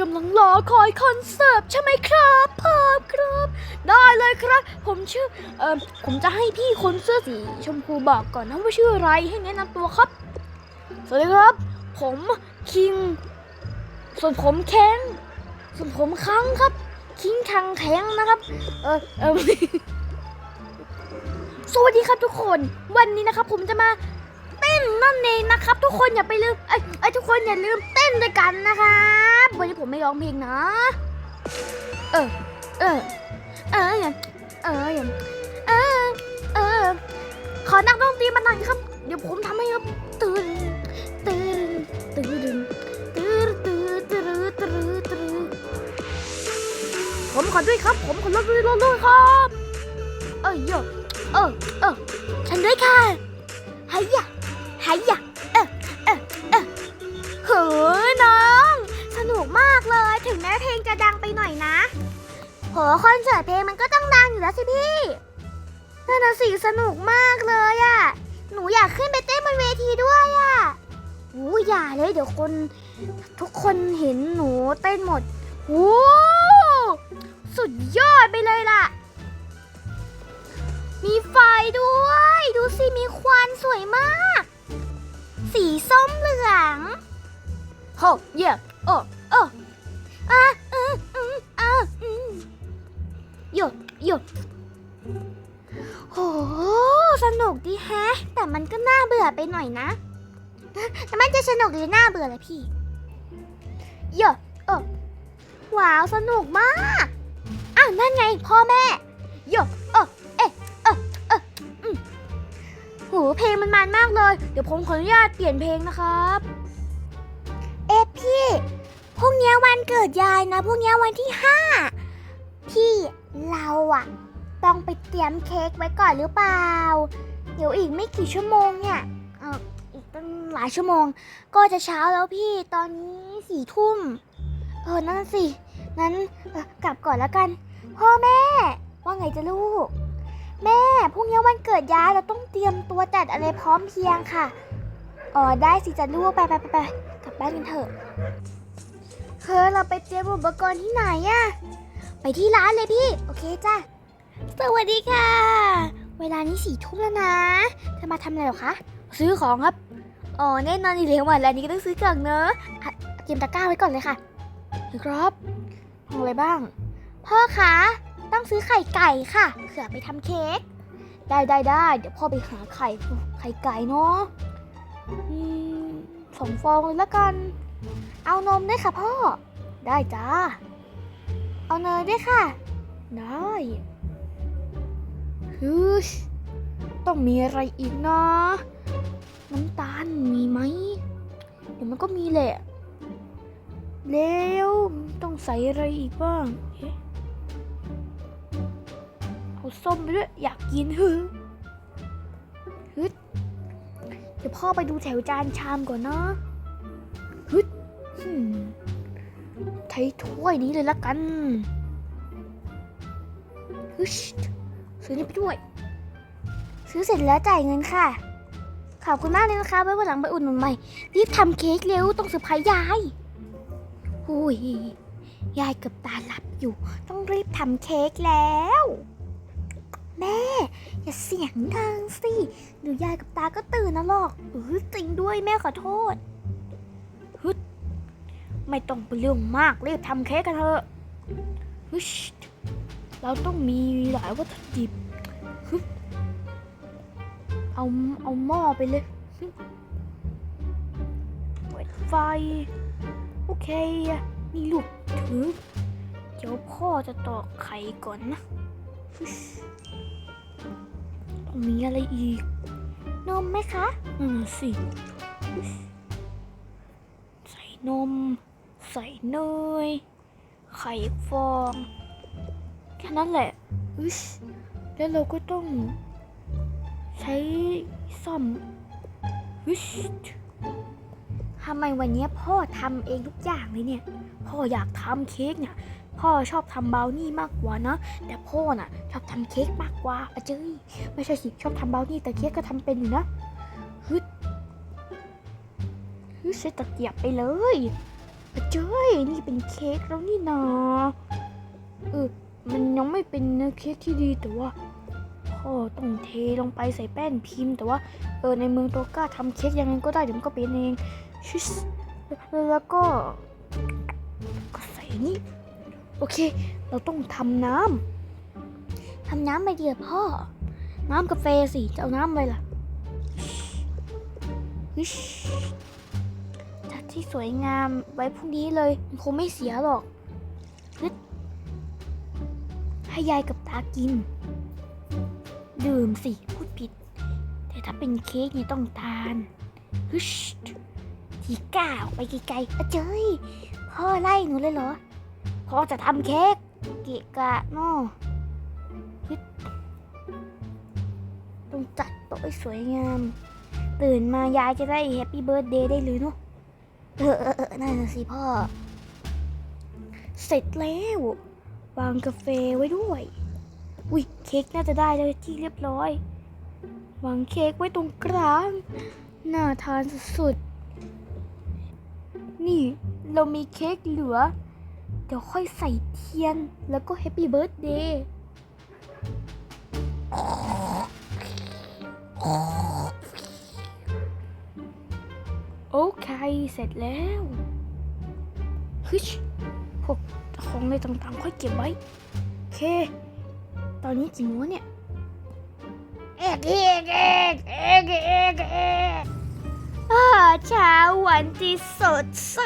กำลังรอคอยคอนเสิร์ตใช่ไหมครับพามครับ ได้เลยครับ ผมชื่อเอ่อผมจะให้พี่คนเสื้อสีชมพูบอกก่อนนะว่าชื่ออะไรให้แนะนำตัวครับ สวัสดีครับ ผมคิง ส่วนผมแข้งส่วนผมคังครับ คิงคังแข็งนะครับ เออเออสวัสดีครับทุกคนวันนี้นะครับ ผมจะมาเต้นนั่นเองนะครับ ทุกคนอย่าไปลืมไอ้ยเอ้ยทุกคนอย่าลืมเต้นด้วยกันนะครับ วันนี้ผมไม่ร้องเพลงนะ เออ เออ เอออย่างเอออย่างเออ เออ ขอนักดนตรีมาหน่อยครับ เดี๋ยวผมทำให้ครับ ตื่น ตื่น ตื่น ตื่น ตื่น ตื่น ตื่น ตื่น ผมขอด้วยครับ ผมขอรถด้วยรถด้วยครับ เอ้ยโยเออ เออ ฉันด้วยค่ะหายะหายะเออ เออ เออเฮ้ ถึงแม้เพลงจะดังไปหน่อยนะ โหคอนเสิร์ตเพลงมันก็ต้องดังอยู่แล้วสิพี่นั่นนะสิสนุกมากเลยอะหนูอยากขึ้นไปเต้นบนเวทีด้วยอะโอ้ยอย่าเลยเดี๋ยวคน ทุกคนเห็นหนูเต้นหมดโอ้สุดยอดไปเลยล่ะ มีไฟด้วย ดูสิมีควันสวยมาก สีส้มเหลืองโหเยอ้โอ้ โยโยโห สนุกดีแฮะ แต่มันก็น่าเบื่อไปหน่อยนะ แต่มันจะสนุกหรือน่าเบื่อเล่ะพี่โยโอ้ว้าว สนุกมาก อ้าวนั่นไงพ่อแม่โยโอ้เอ๊ะโหเพลงมันมันมากเลย เดี๋ยวผมขออนุญาตเปลี่ยนเพลงนะครับเอ๊ะพี่พรุ่งนี้วันเกิดยายนะพรุ่งนี้วันที่ห้าพี่ เราอะต้องไปเตรียมเค้กไว้ก่อนหรือเปล่า เดี๋ยวอีกไม่กี่ชั่วโมงเนี่ยเอออีกตั้งหลายชั่วโมง ก็จะเช้าแล้วพี่ตอนนี้สี่ทุ่มเออนั่นสินั้นกลับก่อนแล้วกัน พ่อแม่ ว่าไงจะลูก แม่พรุ่งนี้วันเกิดยายเราต้องเตรียมตัวจัดอะไรพร้อมเพียงค่ะอ๋อได้สิจะลูกไปไปไปไปกลับบ้านกันเถอะเฮ้เราไปเตรียมอุปกรณ์ที่ไหนอะ ไปที่ร้านเลยพี่ โอเคจ้ะ สวัสดีค่ะ เวลานี้สี่ทุ่มแล้วนะจะมาทำอะไรหรอคะ ซื้อของครับ อ๋อแน่นอนอยู่แล้ววันแล้วนี้ก็ต้องซื้อก่อนเนอะอะเตรียมตะกร้าไว้ก่อนเลยค่ะครับของอะไรบ้าง พ่อคะ ต้องซื้อไข่ไก่ค่ะ เผื่อไปทำเค้ก ได้ได้ได้ เดี๋ยวพ่อไปหาไข่ ไข่ไก่เนาะอืมสองฟองเลยละกัน เอานมด้วยค่ะพ่อ ได้จ้า เอาเนยด้วยค่ะ ได้ฮึชต้องมีอะไรอีกนะน้ำตาลมีไหมเดี๋ยวมันก็มีแหละ แล้วต้องใส่อะไรอีกบ้าง เอาส้มไปด้วย อยากกินฮึฮึเดี๋ยวพ่อไปดูแถวจานชามก่อนนะฮึดหืม ใช้ถ้วยนี้เลยละกันฮึชซื้อนี่ไปด้วย ซื้อเสร็จแล้วจ่ายเงินค่ะ ขอบคุณมากเลยนะคะไว้วันหลังไปอุ่นหนุนใหม่รีบทำเค้กเร็วต้องเซอร์ไพรส์ยายหุยยายเกับตาหลับอยู่ ต้องรีบทำเค้กแล้ว แม่ อย่าเสียงดังสิเดี๋ยวยายกับตาก็ตื่นนะหรอกเออจริงด้วยแม่ขอโทษ ไม่ต้องเป็นเรื่องมากรีบทำเค้กกันเถอะฮึชเราต้องมีหลายวัตถุดิบฮึบเอาเอาหม้อไปเลยฮึบเปิดไฟ โอเค นี่ลูกถือ เดี๋ยวพ่อจะตอกไข่ก่อนนะฮึชต้องมีอะไรอีก นมไหมคะ อืมสิ ใส่นม ใส่เนย ไข่ฟอง แค่นั้นแหละอึชแล้วเราก็ต้อง ใช้ซ่อมอึชทำไมวันนี้พ่อทำเองทุกอย่างเลยเนี่ย พ่ออยากทำเค้กเนี่ย พ่อชอบทำบราวนี่มากกว่านะ แต่พ่อน่ะ ชอบทำเค้กมากกว่าอะเจ้ยไม่ใช่สิชอบทำบราวนี่แต่เค้กก็ทำเป็นอยู่นะฮึดฮึดใช้ตะเกียบไปเลย เจ้ยนี่เป็นเค้กแล้วนี่นาเออมันยังไม่เป็นเนื้อเค้กที่ดีแต่ว่าพ่อต้องเทลงไปใส่แป้นพิมพ์ แต่ว่าเออในเมืองโตก้าทำเค้กยังไงก็ได้เดี๋ยวมันก็เป็นเองชิสแล้วก็ก็ใส่นี่โอเค เราต้องทำน้ำทำน้ำไปเดียวพ่อ น้ำกาแฟสิจะเอาน้ำอะไรล่ะ จัดที่สวยงามไว้พรุ่งนี้เลยมันคงไม่เสียหรอกนึดให้ยายกับตากิน ดื่มสิพูดผิด แต่ถ้าเป็นเค้กนี่ต้องทานฮึชทีก้าออกไปไกลๆอะเจ้ยพ่อไล่หนูเลยเหรอพ่อจะทำเค้กเกะกะนาะฮึดต้องจัดโต๊ะให้สวยงาม ตื่นมายายจะได้แฮปปี้เบิร์ดเดย์ได้เลยเนาะ เออเออเออนั่นน่ะสิพ่อ เสร็จแล้ว วางกาแฟไว้ด้วย อุ้ยเค้กน่าจะได้แล้วที่เรียบร้อย วางเค้กไว้ตรงกลาง น่าทานสุดๆ นี่เรามีเค้กเหลือ เดี๋ยวค่อยใส่เทียนแล้วก็แฮปปี้เบิร์ดเดย์ สร็จแล้วฮึชพวกของในต่างๆ ค่อยเก็บไว้โอเค ตอนนี้กี่โมงเนี่ยเอกเอกเอกเอกเอกเอกอ่าเช้าวันที่สดใส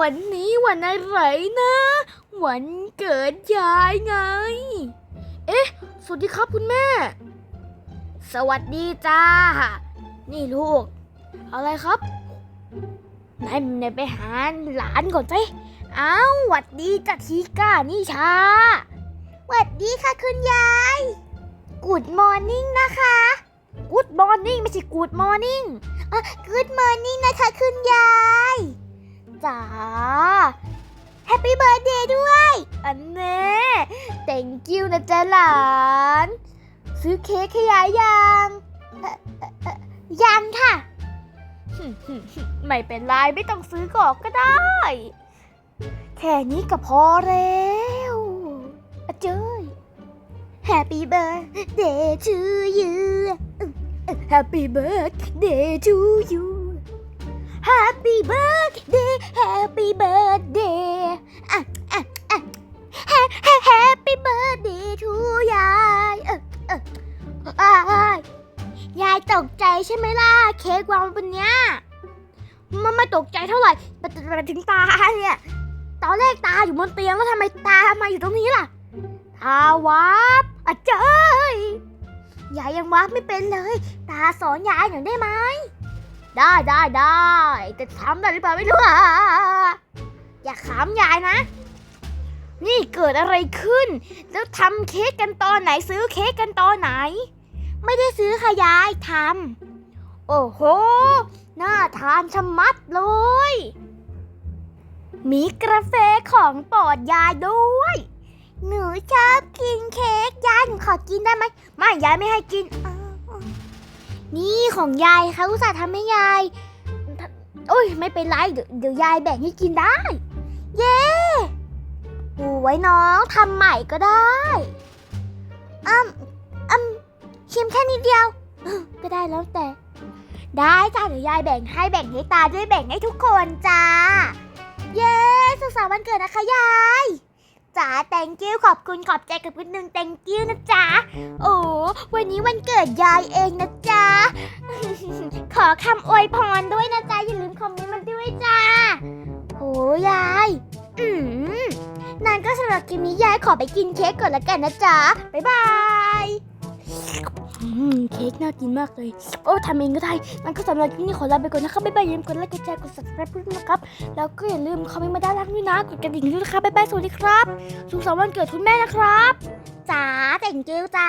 วันนี้วันอะไรนะ วันเกิดยายไง เอ๊ะ สวัสดีครับคุณแม่ สวัสดีจ้า นี่ลูก อะไรครับ นายนายไปหาหลานก่อนสิเอาหวัดดีจ้ะทีก้านี่ชาหวัดดีค่ะคุณยายกูดมอร์นิ่งนะคะกูดมอร์นิ่งไม่ใช่กูดมอร์นิ่งอะกูดมอร์นิ่งนะคะคุณยายจ๋าแฮปปี้เบิร์ดเดย์ด้วย อันแน่ thank you นะจ๊ะหลาน ซื้อเค้กให้ยายยังยังค่ะ ไม่เป็นไรไม่ต้องซื้อก่อนก็ได้ แค่นี้ก็พอแล้วอเจ้ย Happy birthday to you Happy birthday to you Happy birthday Happy birthday อะอะอะ Happy birthday to ยายเออเออ ยายตกใจใช่ไหมล่ะ เค้กวางบนเนี้ยมันไม่ตกใจเท่าไหร่แต่แต่แต่ถึงตาเนี่ย ตอนแรกตาอยู่บนเตียงแล้วทำไมตามาอยู่ตรงนี้ล่ะ ตาวับอะเจ้ยยายยังวับไม่เป็นเลย ตาสอนยายหน่อยได้ไหม ได้ได้ได้แต่ทำได้หรือเปล่าไม่รู้อะอย่าขำยายนะ นี่เกิดอะไรขึ้น แล้วทำเค้กกันตอนไหนซื้อเค้กกันตอนไหน ไม่ได้ซื้อค่ะยายทำโอ้โห น่าทานชะมัดเลย มีกาแฟของปรดยายด้วย หนูชอบกินเค้กยายหนูขอกินได้ไหมไม่ยายไม่ให้กินอ้าวนี่ของยายเขาอุตส่าห์ทำให้ยายโอ้ยไม่เป็นไรเดี๋ยวเดี๋ยวยายแบ่งให้กินได้ เย้โอ้ไว้น้องทำใหม่ก็ได้อืมอืม ชิมแค่นิดเดียว ก็ได้แล้วแต่ ได้จ้าเดี๋ยวยายแบ่งให้แบ่งให้ตาด้วยแบ่งให้ทุกคนจ้า เย้สุขสันต์วันเกิดนะคะยายจ๋า thank you ขอบคุณขอบใจกับคุณหนึ่ง thank you นะจ๊ะ โอ้วันนี้วันเกิดยายเองนะจ๊ะ ขอคำอวยพรด้วยนะจ๊ะ อย่าลืมคอมเมนต์มันด้วยจ้าโอ้ยาย อืมนานก็สำหรับคลิปนี้ยายขอไปกินเค้กก่อนละกันนะจ๊ะ บ๊ายบาย เค้กน่ากินมากเลย โอ้ทำเองก็ได้งั้นก็สำหรับคลิปนี้ขอลาไปก่อนนะครับบ๊ายบายอย่าลืมกดไลค์กดแชร์กด subscribe ด้วยนะครับ แล้วก็อย่าลืมคอมเมนต์มาด้านล่างด้วยนะ กดกระดิ่งด้วยนะครับบ๊ายบายสวัสดีครับ สุขสันต์วันเกิดคุณแม่นะครับจ๋าแต่งเกลจ้า